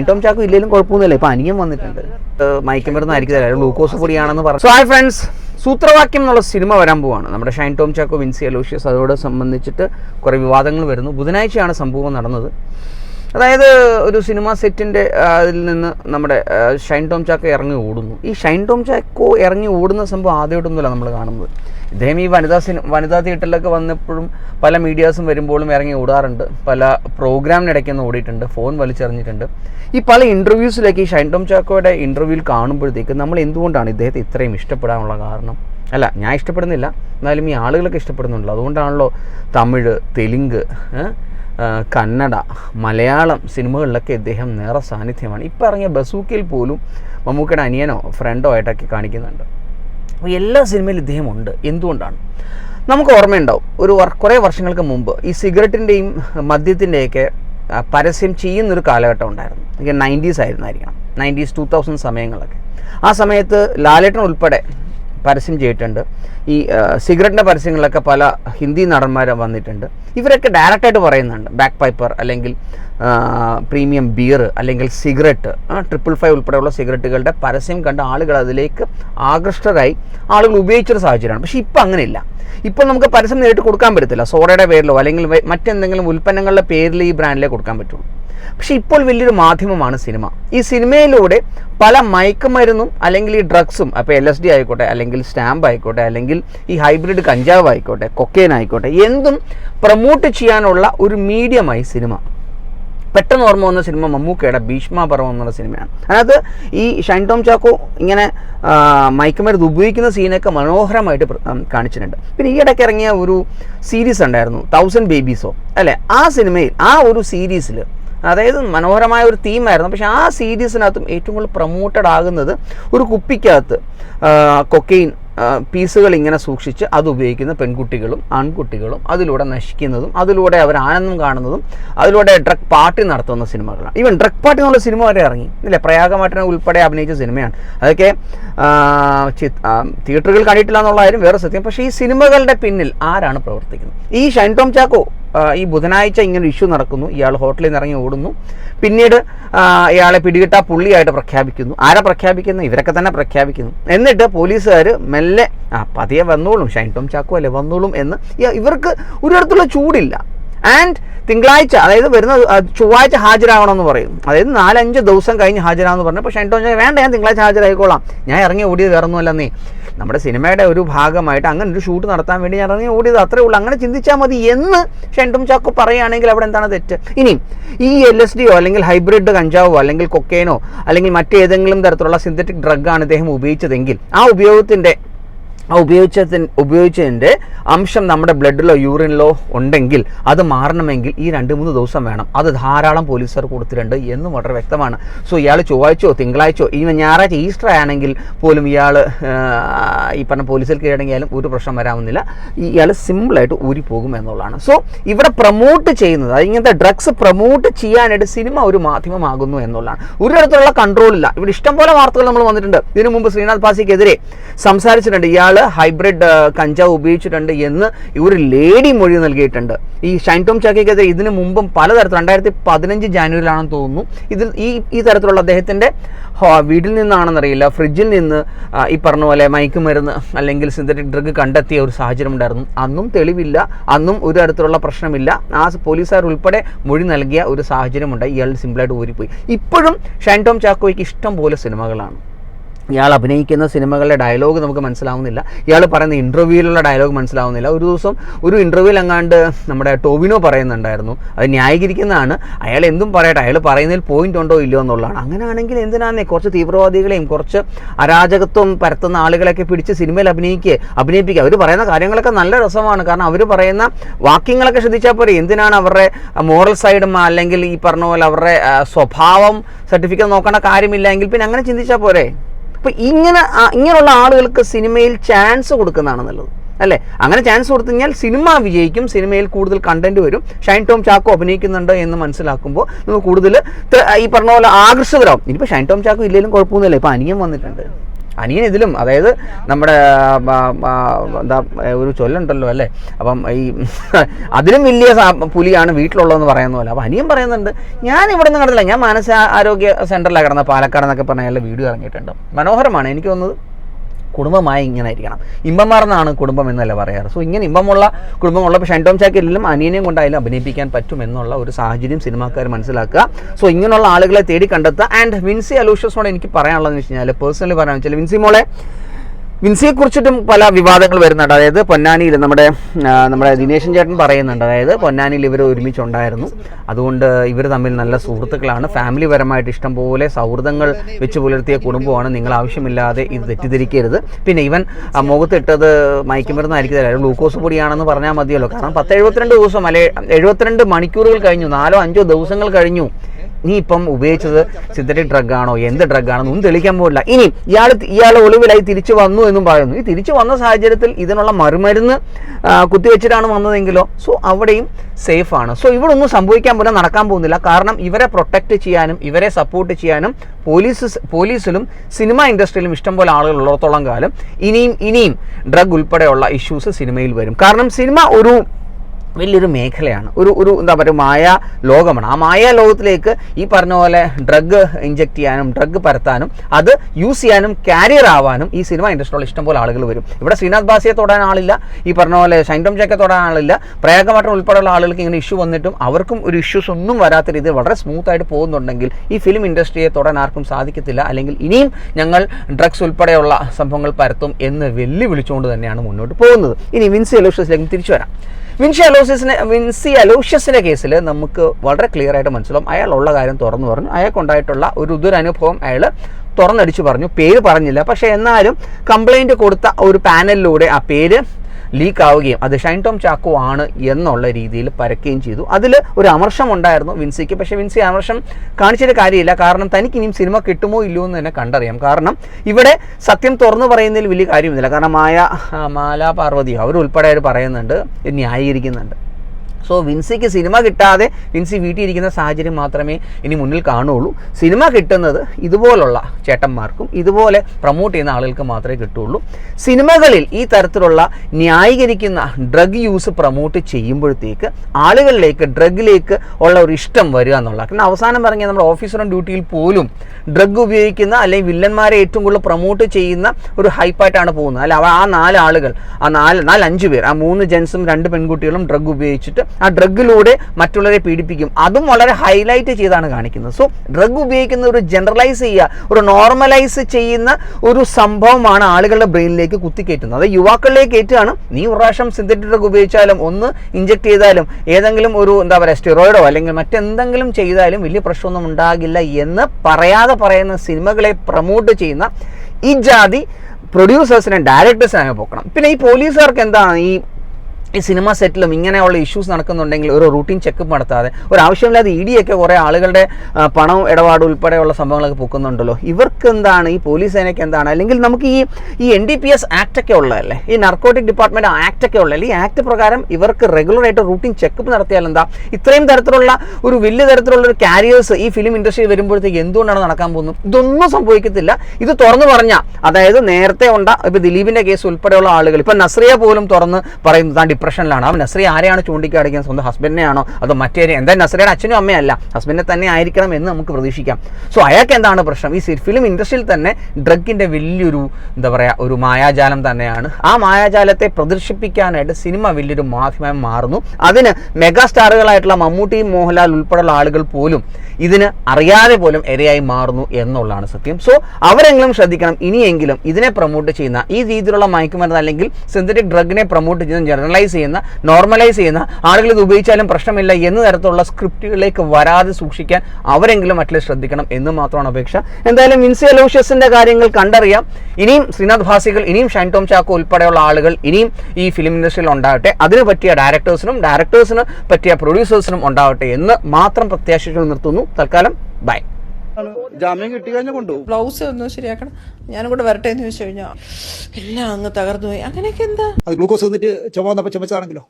Tom Chacko ഇല്ലെങ്കിലും കുഴപ്പമൊന്നുമില്ല. ഇപ്പൊ അനിയം വന്നിട്ടുണ്ട്. മയക്കുമരുന്ന് ആയിരിക്കും. ഗ്ലൂക്കോസ് പൊടിയാണെന്ന് പറഞ്ഞു. സോ ഹായ് ഫ്രണ്ട്സ് സൂത്രവാക്യം എന്നുള്ള സിനിമ വരാൻ പോവാണ്. നമ്മുടെ ഷൈൻ ടോം ചാക്കോ വിൻസി അലോഷ്യസ് അതോട് സംബന്ധിച്ചിട്ട് കുറേ വിവാദങ്ങൾ വരുന്നു. ബുധനാഴ്ചയാണ് സംഭവം നടന്നത്. അതായത് ഒരു സിനിമ സെറ്റിന്റെ അതിൽ നിന്ന് നമ്മുടെ ഷൈൻ ടോം ചാക്കോ ഇറങ്ങി ഓടുന്നു. ഈ ഷൈൻ ടോം ചാക്കോ ഇറങ്ങി ഓടുന്ന സംഭവം ആദ്യമായിട്ടൊന്നുമല്ല നമ്മൾ കാണുന്നത്. ഇദ്ദേഹം ഈ വനിതാ സിനിമ വനിതാ തിയേറ്ററിലൊക്കെ വന്നപ്പോഴും പല മീഡിയാസും വരുമ്പോഴും ഇറങ്ങി ഓടാറുണ്ട്. പല പ്രോഗ്രാമിനിടയ്ക്കൊന്ന് ഓടിയിട്ടുണ്ട്. ഫോൺ വലിച്ചെറിഞ്ഞിട്ടുണ്ട്. ഈ പല ഇന്റർവ്യൂസിലേക്ക് ഈ ഷൈൻ ടോം ചാക്കോയുടെ ഇന്റർവ്യൂവിൽ കാണുമ്പോഴത്തേക്ക് നമ്മൾ എന്തുകൊണ്ടാണ് ഇദ്ദേഹത്തെ ഇത്രയും ഇഷ്ടപ്പെടാനുള്ള കാരണം? അല്ല ഞാൻ ഇഷ്ടപ്പെടുന്നില്ല. എന്നാലും ഈ ആളുകളൊക്കെ ഇഷ്ടപ്പെടുന്നുണ്ടല്ലോ. അതുകൊണ്ടാണല്ലോ തമിഴ് തെലുങ്ക് കന്നഡ മലയാളം സിനിമകളിലൊക്കെ ഇദ്ദേഹം നേരെ സാന്നിധ്യമാണ്. ഇപ്പം ഇറങ്ങിയ ബസൂക്കിൽ പോലും മമ്മൂക്കയുടെ അനിയനോ ഫ്രണ്ടോ ആയിട്ടൊക്കെ കാണിക്കുന്നുണ്ട്. അപ്പോൾ എല്ലാ സിനിമയിലും ഇദ്ദേഹം ഉണ്ട്. എന്തുകൊണ്ടാണ്? നമുക്ക് ഓർമ്മയുണ്ടാവും. ഒരു കുറേ വർഷങ്ങൾക്ക് മുമ്പ് ഈ സിഗരറ്റിന്റെയും മദ്യത്തിന്റെയൊക്കെ പരസ്യം ചെയ്യുന്നൊരു കാലഘട്ടം ഉണ്ടായിരുന്നു. നയന്റീസ് ആയിരുന്നായിരിക്കണം. നയന്റീസ് ടു തൗസൻഡ് സമയങ്ങളൊക്കെ. ആ സമയത്ത് ലാലേട്ടൻ ഉൾപ്പെടെ പരസ്യം ചെയ്തിട്ടുണ്ട്. ഈ സിഗരറ്റിന്റെ പരസ്യങ്ങളിലൊക്കെ പല ഹിന്ദി നടന്മാരും വന്നിട്ടുണ്ട്. ഇവരൊക്കെ ഡയറക്റ്റായിട്ട് പറയുന്നുണ്ട്. ബാക്ക് പൈപ്പർ അല്ലെങ്കിൽ പ്രീമിയം ബിയർ അല്ലെങ്കിൽ സിഗരറ്റ് ട്രിപ്പിൾ ഫൈവ് ഉൾപ്പെടെയുള്ള സിഗരറ്റുകളുടെ പരസ്യം കണ്ട് ആളുകൾ അതിലേക്ക് ആകൃഷ്ടരായി. ആളുകൾ ഉപയോഗിച്ചൊരു സാഹചര്യമാണ്. പക്ഷേ ഇപ്പം അങ്ങനെയില്ല. ഇപ്പോൾ നമുക്ക് പരസ്യം നേരിട്ട് കൊടുക്കാൻ പറ്റത്തില്ല. സോഡയുടെ പേരിലോ അല്ലെങ്കിൽ മറ്റെന്തെങ്കിലും ഉൽപ്പന്നങ്ങളുടെ പേരിൽ ഈ ബ്രാൻഡിലേ കൊടുക്കാൻ പറ്റുള്ളൂ. പക്ഷേ ഇപ്പോൾ വലിയൊരു മാധ്യമമാണ് സിനിമ. ഈ സിനിമയിലൂടെ പല മയക്കുമരുന്നും അല്ലെങ്കിൽ ഈ ഡ്രഗ്സും അപ്പോൾ എൽ എസ് ഡി ആയിക്കോട്ടെ അല്ലെങ്കിൽ സ്റ്റാമ്പ് ആയിക്കോട്ടെ അല്ലെങ്കിൽ ഈ ഹൈബ്രിഡ് കഞ്ചാവ് ആയിക്കോട്ടെ കൊക്കേൻ ആയിക്കോട്ടെ എന്തും പ്രൊമോട്ട് ചെയ്യാനുള്ള ഒരു മീഡിയമായി സിനിമ. പെട്ടെന്ന് ഓർമ്മ വന്ന സിനിമ മമ്മൂക്കയുടെ ഭീഷ്മാപർവം എന്നുള്ള സിനിമയാണ്. അതിനകത്ത് ഈ ഷൈൻ ടോം ചാക്കോ ഇങ്ങനെ മയക്കുമരുന്ന് ഉപയോഗിക്കുന്ന സീനൊക്കെ മനോഹരമായിട്ട് കാണിച്ചിട്ടുണ്ട്. പിന്നെ ഈ ഇടയ്ക്ക് ഇറങ്ങിയ ഒരു സീരീസ് ഉണ്ടായിരുന്നു തൗസൻഡ് ബേബീസോ അല്ലേ? ആ സിനിമയിൽ ആ ഒരു സീരീസിൽ അതായത് മനോഹരമായ ഒരു തീമായിരുന്നു പക്ഷെ ആ സീരീസിനകത്തും ഏറ്റവും കൂടുതൽ പ്രൊമോട്ടഡ് ആകുന്നത് ഒരു കുപ്പിക്കകത്ത് കൊക്കെയിൻ പീസുകൾ ഇങ്ങനെ സൂക്ഷിച്ച് അത് ഉപയോഗിക്കുന്ന പെൺകുട്ടികളും ആൺകുട്ടികളും അതിലൂടെ നശിക്കുന്നതും അതിലൂടെ അവർ ആനന്ദം കാണുന്നതും അതിലൂടെ ഡ്രഗ് പാർട്ടി നടത്തുന്ന സിനിമകളാണ്. ഈവൻ ഡ്രഗ് പാർട്ടി എന്നുള്ള സിനിമ വരെ ഇറങ്ങി. ഇല്ലേ? പ്രയാഗമാട്ടനെ ഉൾപ്പെടെ അഭിനയിച്ച സിനിമയാണ്. അതൊക്കെ തിയേറ്ററുകൾ കണ്ടിട്ടില്ല എന്നുള്ള കാര്യം വേറെ സത്യം. പക്ഷേ ഈ സിനിമകളുടെ പിന്നിൽ ആരാണ് പ്രവർത്തിക്കുന്നത്? ഈ ഷൈൻ ടോം ചാക്കോ ഈ ബുധനാഴ്ച ഇങ്ങനെ ഇഷ്യൂ നടക്കുന്നു. ഇയാൾ ഹോട്ടലിൽ നിന്ന് ഇറങ്ങി ഓടുന്നു. പിന്നീട് ഇയാളെ പിടികിട്ടാ പുള്ളിയായിട്ട് പ്രഖ്യാപിക്കുന്നു. ആരെ പ്രഖ്യാപിക്കുന്നു ഇവരൊക്കെ തന്നെ പ്രഖ്യാപിക്കുന്നു. എന്നിട്ട് പോലീസുകാർ മെല്ലെ ആ പതിയെ വന്നോളും. ഷൈൻ ടോം ചാക്കോ അല്ലേ വന്നോളും എന്ന്. ഇവർക്ക് ഒരു തരത്തിലുള്ള ചൂടില്ല. ആൻഡ് തിങ്കളാഴ്ച അതായത് വരുന്ന ചൊവ്വാഴ്ച ഹാജരാകണമെന്ന് പറയും. അതായത് നാലഞ്ച് ദിവസം കഴിഞ്ഞ് ഹാജരാന്ന് പറഞ്ഞപ്പോൾ ഷൈൻ ടോം ചാക്കോ വേണ്ട ഞാൻ തിങ്കളാഴ്ച ഹാജരായിക്കോളാം. ഞാൻ ഇറങ്ങി ഓടിയത് വേറൊന്നുമല്ല നീ നമ്മുടെ സിനിമയുടെ ഒരു ഭാഗമായിട്ട് അങ്ങനെ ഒരു ഷൂട്ട് നടത്താൻ വേണ്ടി ഞാൻ ഇറങ്ങി ഓടിയത് അത്രേ ഉള്ളൂ. അങ്ങനെ ചിന്തിച്ചാൽ മതി എന്ന് ഷെൻഡും ചാക്കോ പറയുകയാണെങ്കിൽ അവിടെ എന്താണ് തെറ്റ്? ഇനി ഈ എൽ എസ് ഡിയോ അല്ലെങ്കിൽ ഹൈബ്രിഡ് കഞ്ചാവോ അല്ലെങ്കിൽ കൊക്കേനോ അല്ലെങ്കിൽ മറ്റേതെങ്കിലും തരത്തിലുള്ള സിന്തറ്റിക് ഡ്രഗ് ആണ് ഇദ്ദേഹം ഉപയോഗിച്ചതെങ്കിൽ ആ ഉപയോഗത്തിന്റെ ഉപയോഗിച്ചതിന് ഉപയോഗിച്ചതിന്റെ അംശം നമ്മുടെ ബ്ലഡിലോ യൂറിനിലോ ഉണ്ടെങ്കിൽ അത് മാറണമെങ്കിൽ ഈ രണ്ട് മൂന്ന് ദിവസം വേണം. അത് ധാരാളം പോലീസുകാർ കൊടുത്തിട്ടുണ്ട് എന്നും വളരെ വ്യക്തമാണ്. സോ ഇയാൾ ചൊവ്വാഴ്ചയോ തിങ്കളാഴ്ചയോ ഈ ഞായറാഴ്ച ഈസ്റ്റർ ആണെങ്കിൽ പോലും ഇയാൾ ഈ പറഞ്ഞ പോലീസിൽ കീഴടങ്ങിയാലും ഒരു പ്രശ്നം വരാവുന്നില്ല. ഇയാൾ സിമ്പിളായിട്ട് ഊരിപ്പോകും എന്നുള്ളതാണ്. സോ ഇവിടെ പ്രൊമോട്ട് ചെയ്യുന്നത് അത് ഇങ്ങനത്തെ ഡ്രഗ്സ് പ്രൊമോട്ട് ചെയ്യാനായിട്ട് സിനിമ ഒരു മാധ്യമമാകുന്നു എന്നുള്ളതാണ്. ഒരു തരത്തിലുള്ള കൺട്രോൾ ഇല്ല. ഇവിടെ ഇഷ്ടംപോലെ വാർത്തകൾ നമ്മൾ വന്നിട്ടുണ്ട്. ഇതിനു മുമ്പ് ശ്രീനാഥ് പാസിക്കെതിരെ സംസാരിച്ചിട്ടുണ്ട്. ഇയാൾ ഹൈബ്രിഡ് കഞ്ചാവ് ഉപയോഗിച്ചിട്ടുണ്ട് എന്ന് ഒരു ലേഡി മൊഴി നൽകിയിട്ടുണ്ട്. ഈ ഷൈൻ ടോം ചാക്കയ്ക്കെതിരെ ഇതിനു മുമ്പും പലതരത്തിൽ രണ്ടായിരത്തി പതിനഞ്ച് ജാനുവരിയിലാണെന്ന് തോന്നുന്നു. ഇതിൽ ഈ ഈ തരത്തിലുള്ള അദ്ദേഹത്തിന്റെ വീട്ടിൽ നിന്നാണെന്നറിയില്ല ഫ്രിഡ്ജിൽ നിന്ന് ഈ പറഞ്ഞ പോലെ മയക്കുമരുന്ന് അല്ലെങ്കിൽ സിന്തറ്റിക് ഡ്രഗ് കണ്ടെത്തിയ ഒരു സാഹചര്യം ഉണ്ടായിരുന്നു. അന്നും തെളിവില്ല അന്നും ഒരു തരത്തിലുള്ള പ്രശ്നമില്ല. ആ പോലീസുകാർ ഉൾപ്പെടെ മൊഴി നൽകിയ ഒരു സാഹചര്യമുണ്ട്. ഇയാൾ സിമ്പിളായിട്ട് ഊരിപ്പോയി. ഇപ്പോഴും ഷൈൻ ടോം ചാക്കോയ്ക്ക് ഇഷ്ടം പോലെ സിനിമകളാണ്. ഇയാൾ അഭിനയിക്കുന്ന സിനിമകളുടെ ഡയലോഗ് നമുക്ക് മനസ്സിലാവുന്നില്ല. ഇയാൾ പറയുന്ന ഇന്റർവ്യൂവിലുള്ള ഡയലോഗ് മനസ്സിലാവുന്നില്ല. ഒരു ദിവസം ഒരു ഇന്റർവ്യൂവിൽ എങ്ങാണ്ട് നമ്മുടെ ടോവിനോ പറയുന്നുണ്ടായിരുന്നു. അത് ന്യായീകരിക്കുന്നതാണ്. അയാൾ എന്തും പറയട്ടെ. അയാൾ പറയുന്നതിൽ പോയിന്റ് ഉണ്ടോ ഇല്ലയോ എന്നുള്ളതാണ്. അങ്ങനെയാണെങ്കിൽ എന്തിനാന്നേ? കുറച്ച് തീവ്രവാദികളെയും കുറച്ച് അരാജകത്വം പരത്തുന്ന ആളുകളൊക്കെ പിടിച്ച് സിനിമയിൽ അഭിനയിക്കുക അഭിനയിപ്പിക്കുക. അവർ പറയുന്ന കാര്യങ്ങളൊക്കെ നല്ല രസമാണ്. കാരണം അവർ പറയുന്ന വാക്യങ്ങളൊക്കെ ശ്രദ്ധിച്ചാൽ പോരെ. എന്തിനാണ് അവരുടെ മോറൽ സൈഡും അല്ലെങ്കിൽ ഈ പറഞ്ഞ പോലെ അവരുടെ സ്വഭാവം സർട്ടിഫിക്കറ്റ് നോക്കേണ്ട കാര്യമില്ലെങ്കിൽ പിന്നെ അങ്ങനെ ചിന്തിച്ചാൽ പോരെ. അപ്പോൾ ഇങ്ങനെ ഇങ്ങനെയുള്ള ആളുകൾക്ക് സിനിമയിൽ ചാൻസ് കൊടുക്കുന്നതാണ് നല്ലത്. അല്ലേ? അങ്ങനെ ചാൻസ് കൊടുത്തു കഴിഞ്ഞാൽ സിനിമ വിജയിക്കും സിനിമയിൽ കൂടുതൽ കണ്ടന്റ് വരും. ഷൈൻ ടോം ചാക്കോ അഭിനയിക്കുന്നുണ്ട് എന്ന് മനസ്സിലാക്കുമ്പോൾ നമുക്ക് കൂടുതൽ ഈ പറഞ്ഞ പോലെ ആകർഷകരാകും ഇനിയിപ്പോൾ ഷൈൻ ടോം ചാക്കോ ഇല്ലെങ്കിലും കുഴപ്പമൊന്നുമില്ല. ഇപ്പോൾ അനിയം വന്നിട്ടുണ്ട്. അനിയൻ ഇതിലും അതായത് നമ്മുടെ എന്താ ഒരു ചൊല്ലുണ്ടല്ലോ അല്ലേ? അപ്പം ഈ അതിലും വലിയ പുലിയാണ് വീട്ടിലുള്ളതെന്ന് പറയുന്ന പോലെ. അപ്പം അനിയൻ പറയുന്നുണ്ട് ഞാൻ ഇവിടെ നിന്ന് കിടന്നില്ല ഞാൻ മാനസ ആരോഗ്യ സെന്ററിലാണ് കിടന്ന പാലക്കാട് എന്നൊക്കെ പറഞ്ഞ അയാളുടെ വീഡിയോ ഇറങ്ങിയിട്ടുണ്ട്. മനോഹരമാണ് എനിക്ക് തോന്നുന്നത്. കുടുംബമായി ഇങ്ങനെ ഇരിക്കണം. മറന്നാണ് കുടുംബം എന്നല്ല പറയാറ്. സോ ഇങ്ങനെ ഇമ്പമുള്ള കുടുംബമുള്ള കുടുംബമുള്ളപ്പോൾ ഷൈൻടോം ചാക്കിലും അനിയനെയും കൊണ്ടായാലും അഭിനയിപ്പിക്കാൻ പറ്റും എന്നുള്ള ഒരു സാഹചര്യം സിനിമാക്കാർ മനസ്സിലാക്കുക. സോ ഇങ്ങനെയുള്ള ആളുകളെ തേടി കണ്ടെത്തുക. ആൻഡ് വിൻസി അലൂഷ്യസിനോട് എനിക്ക് പറയാനുള്ളതെന്ന് വെച്ച് കഴിഞ്ഞാൽ പേഴ്സണലി പറയാമെന്ന് വെച്ചാൽ വിൻസി മോളെ വിൻസിയെ കുറിച്ചിട്ടും പല വിവാദങ്ങൾ വരുന്നുണ്ട്. അതായത് പൊന്നാനിയിൽ നമ്മുടെ നമ്മുടെ ദിനേശൻ ചേട്ടൻ പറയുന്നുണ്ട്. അതായത് പൊന്നാനിയിൽ ഇവർ ഒരുമിച്ചുണ്ടായിരുന്നു. അതുകൊണ്ട് ഇവർ തമ്മിൽ നല്ല സുഹൃത്തുക്കളാണ്. ഫാമിലി പരമായിട്ട് ഇഷ്ടം പോലെ സൗഹൃദങ്ങൾ വെച്ച് പുലർത്തിയ കുടുംബമാണ്. നിങ്ങൾ ആവശ്യമില്ലാതെ ഇത് തെറ്റിദ്ധരിക്കരുത്. പിന്നെ ഇവൻ മുഖത്തിട്ടത് മയക്കുമരുന്നായിരിക്കും. ഗ്ലൂക്കോസ് പൊടിയാണെന്ന് പറഞ്ഞാൽ മതിയല്ലോ. കാരണം പത്ത് എഴുപത്തിരണ്ട് ദിവസം അല്ലെ എഴുപത്തിരണ്ട് മണിക്കൂറുകൾ കഴിഞ്ഞു. നാലോ അഞ്ചോ ദിവസങ്ങൾ കഴിഞ്ഞു. നീ ഇപ്പം ഉപയോഗിച്ചത് സിന്തറ്റിക് ഡ്രഗ് ആണോ എന്ത് ഡ്രഗ് ആണോ ഒന്നും തെളിയിക്കാൻ പോകില്ല. ഇനി ഇയാൾ ഇയാൾ ഒളിവിലായി തിരിച്ചു വന്നു എന്നും പറയുന്നു. ഈ തിരിച്ചു വന്ന സാഹചര്യത്തിൽ ഇതിനുള്ള മറുമരുന്ന് കുത്തിവെച്ചിട്ടാണ് വന്നതെങ്കിലോ? സോ അവിടെയും സേഫ് ആണ് സോ ഇവിടെ ഒന്നും സംഭവിക്കാൻ പോലും നടക്കാൻ പോകുന്നില്ല. കാരണം ഇവരെ പ്രൊട്ടക്റ്റ് ചെയ്യാനും ഇവരെ സപ്പോർട്ട് ചെയ്യാനും പോലീസ് പോലീസിലും സിനിമ ഇൻഡസ്ട്രിയിലും ഇഷ്ടംപോലെ ആളുകൾ ഉള്ളിടത്തോളം കാലം ഇനിയും ഇനിയും ഡ്രഗ് ഉൾപ്പെടെയുള്ള ഇഷ്യൂസ് സിനിമയിൽ വരും. കാരണം സിനിമ ഒരു വലിയൊരു മേഖലയാണ്. ഒരു ഒരു എന്താ പറയുക മായ ലോകമാണ്. ആ മായ ലോകത്തിലേക്ക് ഈ പറഞ്ഞ പോലെ ഡ്രഗ് ഇഞ്ചെക്ട് ചെയ്യാനും ഡ്രഗ് പരത്താനും അത് യൂസ് ചെയ്യാനും കാരിയർ ആവാനും ഈ സിനിമ ഇൻഡസ്ട്രിയുള്ള ഇഷ്ടംപോലെ ആളുകൾ വരും. ഇവിടെ ശ്രീനാഥ് ബാസിയെ തൊടാൻ ആളില്ല ഈ പറഞ്ഞ പോലെ ഷൈൻഡോം ചാക്കെ തൊടാൻ ആളില്ല പ്രയാഗമാട്ടം ഉൾപ്പെടെയുള്ള ആളുകൾക്ക് ഇങ്ങനെ ഇഷ്യൂ വന്നിട്ടും അവർക്കും ഒരു ഇഷ്യൂസ് ഒന്നും വരാത്ത രീതിയിൽ വളരെ സ്മൂത്ത് ആയിട്ട് പോകുന്നുണ്ടെങ്കിൽ ഈ ഫിലിം ഇൻഡസ്ട്രിയെ തൊടാൻ ആർക്കും സാധിക്കത്തില്ല. അല്ലെങ്കിൽ ഇനിയും ഞങ്ങൾ ഡ്രഗ്സ് ഉൾപ്പെടെയുള്ള സംഭവങ്ങൾ പരത്തും എന്ന് വെല്ലുവിളിച്ചുകൊണ്ട് തന്നെയാണ് മുന്നോട്ട് പോകുന്നത്. ഇനി വിൻസി എലോഷ്യസിലേക്ക് തിരിച്ചു വരാം. വിൻസി അലോസിയസിനെ വിൻസി അലോഷ്യസിന്റെ കേസിൽ നമുക്ക് വളരെ ക്ലിയർ ആയിട്ട് മനസ്സിലാവും. ഉള്ള കാര്യം തുറന്നു പറഞ്ഞു. അയാൾക്കുണ്ടായിട്ടുള്ള ഒരു ദുരനുഭവം അയാൾ തുറന്നടിച്ചു പറഞ്ഞു. പേര് പറഞ്ഞില്ല. പക്ഷേ എന്നാലും കംപ്ലൈന്റ് കൊടുത്ത ഒരു പാനലിലൂടെ ആ പേര് ലീക്ക് ആവുകയും അത് ഷൈൻ ടോം ചാക്കോ ആണ് എന്നുള്ള രീതിയിൽ പരക്കുകയും ചെയ്തു. അതിൽ ഒരു അമർഷം ഉണ്ടായിരുന്നു വിൻസിക്ക്. പക്ഷേ വിൻസി അമർഷം കാണിച്ചിട്ട് കാര്യമില്ല. കാരണം തനിക്ക് ഇനിയും സിനിമ കിട്ടുമോ ഇല്ലയോ എന്ന് തന്നെ കണ്ടറിയാം. കാരണം ഇവിടെ സത്യം തുറന്നു പറയുന്നതിൽ വലിയ കാര്യമൊന്നുമില്ല കാരണം മായ മാലാ പാർവതി അവരുൾപ്പെടെ അവർ പറയുന്നുണ്ട് ന്യായീകരിക്കുന്നുണ്ട്. സോ വിൻസിക്ക് സിനിമ കിട്ടാതെ വിൻസി വീട്ടിൽ ഇരിക്കുന്ന സാഹചര്യം മാത്രമേ ഇനി മുന്നിൽ കാണുകയുള്ളൂ. സിനിമ കിട്ടുന്നത് ഇതുപോലുള്ള ചേട്ടന്മാർക്കും ഇതുപോലെ പ്രൊമോട്ട് ചെയ്യുന്ന ആളുകൾക്ക് മാത്രമേ കിട്ടുള്ളൂ സിനിമകളിൽ ഈ തരത്തിലുള്ള ന്യായീകരിക്കുന്ന ഡ്രഗ് യൂസ് പ്രൊമോട്ട് ചെയ്യുമ്പോഴത്തേക്ക് ആളുകളിലേക്ക് ഡ്രഗിലേക്ക് ഉള്ള ഒരു ഇഷ്ടം വരിക എന്നുള്ള കാരണം അവസാനം പറഞ്ഞാൽ നമ്മുടെ ഓഫീസറും ഡ്യൂട്ടിയിൽ പോലും ഡ്രഗ് ഉപയോഗിക്കുന്ന അല്ലെങ്കിൽ വില്ലന്മാരെ ഏറ്റവും കൂടുതൽ പ്രൊമോട്ട് ചെയ്യുന്ന ഒരു ഹൈപ്പായിട്ടാണ് പോകുന്നത്. അല്ല ആ നാല് ആളുകൾ ആ നാല് നാല് അഞ്ച് പേർ ആ മൂന്ന് ജെൻസും രണ്ട് പെൺകുട്ടികളും ഡ്രഗ് ഉപയോഗിച്ചിട്ട് ആ ഡ്രഗിലൂടെ മറ്റുള്ളവരെ പീഡിപ്പിക്കും. അതും വളരെ ഹൈലൈറ്റ് ചെയ്താണ് കാണിക്കുന്നത്. സോ ഡ്രഗ് ഉപയോഗിക്കുന്ന ഒരു ജനറലൈസ് ചെയ്യുക ഒരു നോർമലൈസ് ചെയ്യുന്ന ഒരു സംഭവമാണ് ആളുകളുടെ ബ്രെയിനിലേക്ക് കുത്തിക്കയറ്റുന്നത് അത് യുവാക്കളിലേക്ക് കയറ്റുകയാണ്. നീ ഒരു പ്രാവശ്യം സിന്തറ്റിക് ഡ്രഗ് ഉപയോഗിച്ചാലും ഒന്ന് ഇഞ്ചെക്ട് ചെയ്താലും ഏതെങ്കിലും ഒരു എന്താ പറയുക സ്റ്റെറോയിഡോ അല്ലെങ്കിൽ മറ്റെന്തെങ്കിലും ചെയ്താലും വലിയ പ്രശ്നമൊന്നും ഉണ്ടാകില്ല എന്ന് പറയാതെ പറയുന്ന സിനിമകളെ പ്രൊമോട്ട് ചെയ്യുന്ന ഈ ജാതി പ്രൊഡ്യൂസേഴ്സിനെ ഡയറക്ടേഴ്സിനെ പോക്കണം. പിന്നെ ഈ പോലീസുകാർക്ക് എന്താണ്? ഈ ഈ സിനിമ സെറ്റിലും ഇങ്ങനെയുള്ള ഇഷ്യൂസ് നടക്കുന്നുണ്ടെങ്കിൽ ഒരു റൂട്ടീൻ ചെക്കപ്പ് നടത്താതെ ഒരു ആവശ്യമില്ലാതെ ഇ ഡി ഒക്കെ കുറേ ആളുകളുടെ പണവും പണം ഇടപാട് ഉൾപ്പെടെയുള്ള സംഭവങ്ങളൊക്കെ പൊക്കുന്നുണ്ടല്ലോ. ഇവർക്ക് എന്താണ്? ഈ പോലീസ് സേനയ്ക്ക് എന്താണ്? അല്ലെങ്കിൽ നമുക്ക് ഈ ഈ N D P S act ഒക്കെ ഉള്ളതല്ലേ? ഈ നർക്കോട്ടിക് ഡിപ്പാർട്ട്മെന്റ് ആക്ട് ഒക്കെ ഉള്ളതല്ലേ? ഈ ആക്ട് പ്രകാരം ഇവർക്ക് റെഗുലറായിട്ട് റൂട്ടീൻ ചെക്കപ്പ് നടത്തിയാൽ എന്താ? ഇത്രയും തരത്തിലുള്ള ഒരു വലിയ തരത്തിലുള്ള ഒരു കാരിയേഴ്സ് ഈ ഫിലിം ഇൻഡസ്ട്രിയിൽ വരുമ്പോഴത്തേക്ക് എന്തുകൊണ്ടാണ് നടക്കാൻ പോകുന്നത്? ഇതൊന്നും സംഭവിക്കത്തില്ല. ഇത് തുറന്നു പറഞ്ഞാൽ അതായത് നേരത്തെ ഉണ്ട ഇപ്പോൾ ദിലീപിന്റെ കേസ് ഉൾപ്പെടെയുള്ള ആളുകൾ ഇപ്പം നസ്രിയ പോലും തുറന്ന് പറയുന്നത് താൻ ഡിപ്രഷനിലാണ് അവൻ നസ്രി ആരെയാണ് ചൂണ്ടിക്കാണിക്കുന്നത്? സ്വന്തം ഹസ്ബൻഡിനെയാണോ അതോ മറ്റേരെ? എന്താ നസ്രയുടെ അച്ഛനും അമ്മയല്ല ഹസ്ബൻഡിനെ തന്നെ ആയിരിക്കണം എന്ന് നമുക്ക് പ്രതീക്ഷിക്കാം. സോ അയാൾക്ക് എന്താണ് പ്രശ്നം? ഈ ഫിലിം ഇൻഡസ്ട്രിയിൽ തന്നെ ഡ്രഗിന്റെ വലിയൊരു എന്താ പറയുക ഒരു മായാജാലം തന്നെയാണ്. ആ മായാജാലത്തെ പ്രദർശിപ്പിക്കാനായിട്ട് സിനിമ വലിയൊരു മാധ്യമം മാറുന്നു. അതിന് മെഗാ സ്റ്റാറുകളായിട്ടുള്ള മമ്മൂട്ടി മോഹൻലാൽ ഉൾപ്പെടെയുള്ള ആളുകൾ പോലും ഇതിന് അറിയാതെ പോലും ഇരയായി മാറുന്നു എന്നുള്ളതാണ് സത്യം. സോ അവരെങ്കിലും ശ്രദ്ധിക്കണം. ഇനിയെങ്കിലും ഇതിനെ പ്രൊമോട്ട് ചെയ്യുന്ന ഈ രീതിയിലുള്ള മയക്കുമരുന്ന് അല്ലെങ്കിൽ സിന്തറ്റിക് ഡ്രഗിനെ പ്രൊമോട്ട് ചെയ്യുന്ന ജനറലൈസ് ചെയ്യുന്ന നോർമലൈസ് ചെയ്യുന്ന ആളുകൾ ഇത് ഉപയോഗിച്ചാലും പ്രശ്നമില്ല എന്ന തരത്തിലുള്ള സ്ക്രിപ്റ്റുകളിലേക്ക് വരാതെ സൂക്ഷിക്കാൻ അവരെങ്കിലും അറ്റ്ലീസ്റ്റ് ശ്രദ്ധിക്കണം എന്ന് മാത്രമാണ് അപേക്ഷ. എന്തായാലും വിൻസി അലോഷ്യസിന്റെ കാര്യങ്ങൾ കണ്ടറിയാം. ഇനിയും ശ്രീനാഥ് ഭാസികൾ ഇനിയും ഷൈൻ ടോം ചാക്കോ ഉൾപ്പെടെയുള്ള ആളുകൾ ഇനിയും ഈ ഫിലിം ഇൻഡസ്ട്രിയിൽ ഉണ്ടാവട്ടെ. അതിന് പറ്റിയ ഡയറക്ടേഴ്സിനും ഡയറക്ടേഴ്സിന് പറ്റിയ പ്രൊഡ്യൂസേഴ്സിനും ഉണ്ടാവട്ടെ എന്ന് മാത്രം പ്രത്യാശിച്ചു നിർത്തുന്നു. തൽക്കാലം ബൈ ജാമ്യം കിട്ടി കഴിഞ്ഞാൽ കൊണ്ടുപോകും ബ്ലൗസ് ഒന്ന് ശരിയാക്കണം. ഞാനും കൂടെ വരട്ടെ എന്ന് ചോദിച്ചു കഴിഞ്ഞാൽ എല്ലാം അങ്ങ് തകർന്നു പോയി. അങ്ങനെയൊക്കെ എന്താ? അത് ഗ്ലൂക്കോസ് വന്നിട്ട് ചുമ വന്നപ്പോൾ ചുമച്ചതാണെങ്കിലോ?